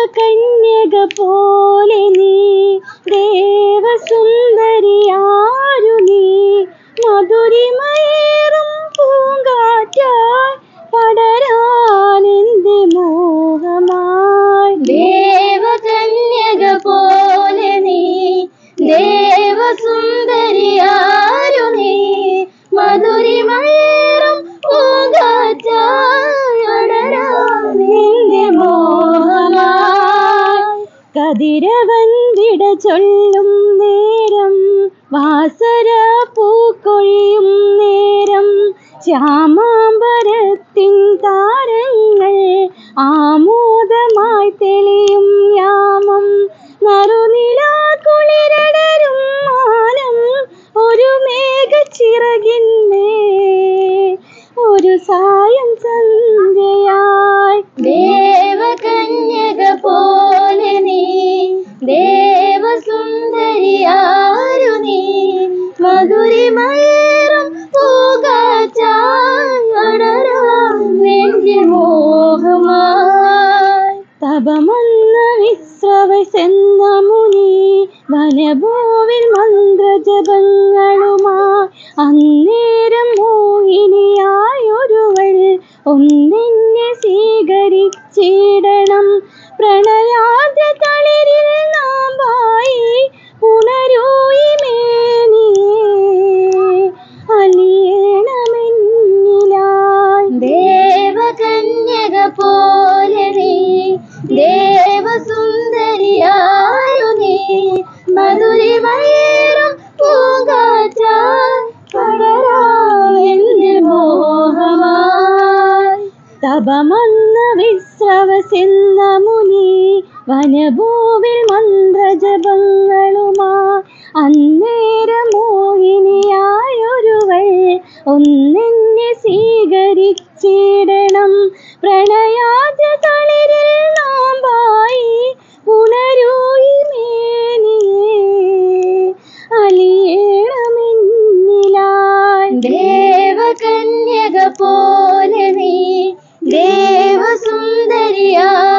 ദേവകന്യക പോലെ നീ ദേവസുന്ദരിയാരു നീ? മധുരിമയേറും പൂങ്കാറ്റായി പടരാനെന്റെ മോഹമായി. ദേവകന്യക പോലെ നീ ദേവസുന്ദരിയാരു നീ? മധുരിമയേറും വിട ചൊല്ലും നേരം വാസര പൂക്കൊഴിയും നേരം ശ്യാമാംബരത്തിൻ താരങ്ങൾ ആമോദമായി തെളിയും യാമം. നറുനിലാ കുളിരടരും മാനം ഒരു മേഘച്ചിറകിന്മേ ഒരു സായം സന്ധ്യയായി മോഹമായി തപമന്ന വിശ്രവസെന്ന മുനി വനഭൂവിൽ മന്ത്രജപങ്ങളുമായി. അന്നേരം മോഹിനിയായൊരുവൾ ഒന്നിനെ തപമന്ന വിശ്രവസെന്ന മുനി വനഭൂവിൽ മന്ത്രജപങ്ങളുമാ. അന്നേരം മോഹിനിയായൊരുവൾ ഒന്നെന്നെ സ്വീകരിച്ചിടണം. പ്രണയാജ തളിരിൽ നോമ്പായി പുണരൂയി മേനിയെ അലിയേണമെന്നിലാൻ ദേവകന്യക പോ दरिया